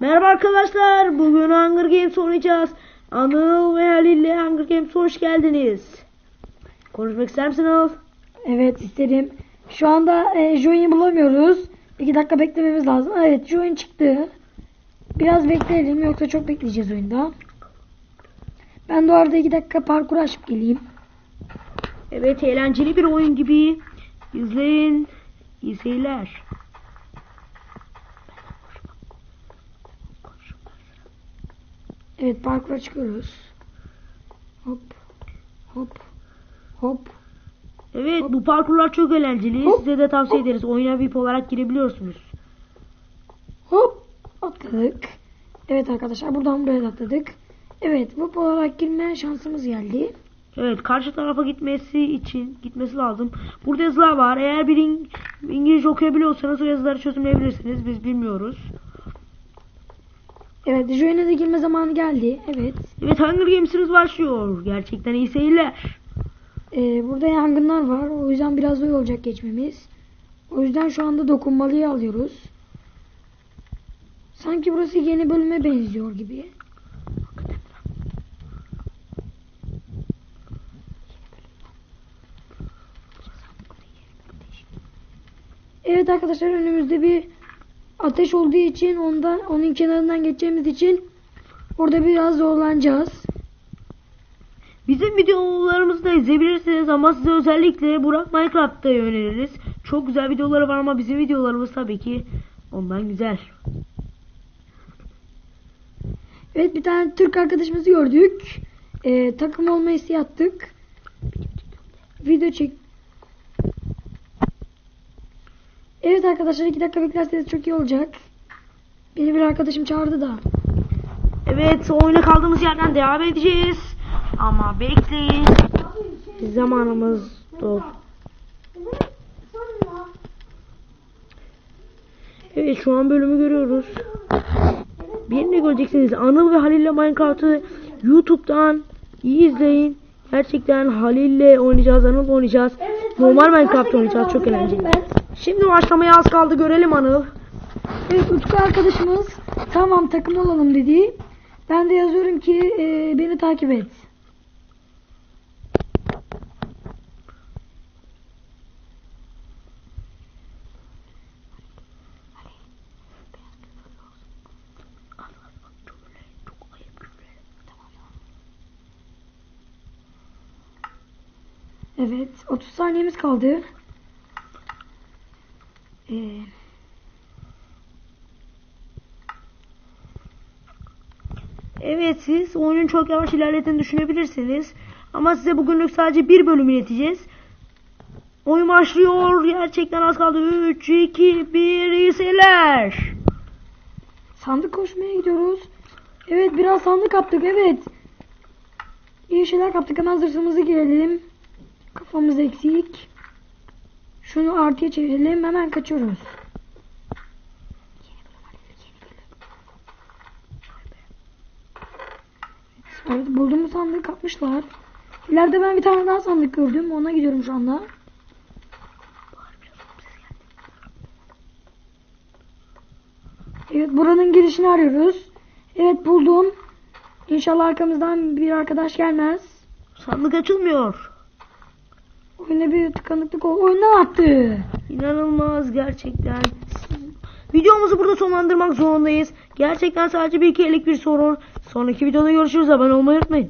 Merhaba arkadaşlar. Bugün Hunger Games oynayacağız. Anıl ve Halil ile Hunger Games hoş geldiniz. Konuşmak ister misin Anıl? Evet isterim. Şu anda e, Join'i bulamıyoruz. İki dakika beklememiz lazım. Evet Join çıktı. Biraz bekleyelim yoksa çok bekleyeceğiz oyunda. Ben de orada iki dakika parkur açıp geleyim. Evet eğlenceli bir oyun gibi. İzleyin. İyi seyirler. Evet parkura çıkıyoruz. Hop hop hop. Evet bu parkurlar çok eğlenceli. Hop, Size de tavsiye hop. ederiz. Oyuna VIP olarak girebiliyorsunuz. Hop atladık. Evet arkadaşlar buradan buraya atladık. Evet bu olarak girme şansımız geldi. Evet karşı tarafa gitmesi için gitmesi lazım. Burada yazılar var. Eğer bir İng- İngilizce okuyabiliyorsanız o yazıları çözümleyebilirsiniz. Biz bilmiyoruz. Evet Join'e de girme zamanı geldi. Evet. Evet Hunger Games'imiz başlıyor. Gerçekten iyi seyirler. Ee, burada yangınlar var. O yüzden biraz zor olacak geçmemiz. O yüzden şu anda dokunmalıyı alıyoruz. Sanki burası yeni bölüme benziyor gibi. Evet arkadaşlar önümüzde bir ateş olduğu için ondan onun kenarından geçeceğimiz için orada biraz zorlanacağız. Bizim videolarımızı da izleyebilirsiniz ama size özellikle Burak Minecraft'ta öneririz. Çok güzel videoları var ama bizim videolarımız tabii ki ondan güzel. Evet bir tane Türk arkadaşımızı gördük. Ee, takım olma isteği attık. Video çek. Evet arkadaşlar iki dakika beklerseniz çok iyi olacak. Beni bir arkadaşım çağırdı da. Evet oyuna kaldığımız yerden devam edeceğiz. Ama bekleyin. Zamanımız dolu. Evet şu an bölümü görüyoruz. Birini göreceksiniz. Anıl ve Halil ile Minecraft'ı YouTube'dan iyi izleyin. Gerçekten Halil ile oynayacağız, Anıl oynayacağız. Normal Minecraft oynayacağız. Çok eğlenceli. Şimdi başlamaya az kaldı. Görelim Anıl. Evet Utku arkadaşımız tamam takım olalım dedi. Ben de yazıyorum ki e, beni takip et. Evet 30 saniyemiz kaldı. Ee, Evet siz oyunun çok yavaş ilerlediğini düşünebilirsiniz. Ama size bugünlük sadece bir bölüm ileteceğiz. Oyun başlıyor. Gerçekten az kaldı. 3, 2, 1 iyi seyirler. Sandık koşmaya gidiyoruz. Evet biraz sandık kaptık evet. İyi şeyler kaptık hemen zırhımızı girelim. Kafamız eksik. Şunu artıya çevirelim hemen kaçıyoruz. Evet bulduğumuz sandığı kapmışlar. İleride ben bir tane daha sandık gördüm. Ona gidiyorum şu anda. Evet buranın girişini arıyoruz. Evet buldum. İnşallah arkamızdan bir arkadaş gelmez. Sandık açılmıyor. Oyuna bir tıkanıklık oldu. Oyundan attı. İnanılmaz gerçekten. Videomuzu burada sonlandırmak zorundayız. Gerçekten sadece bir kerelik bir sorun. Sonraki videoda görüşürüz. Abone olmayı unutmayın.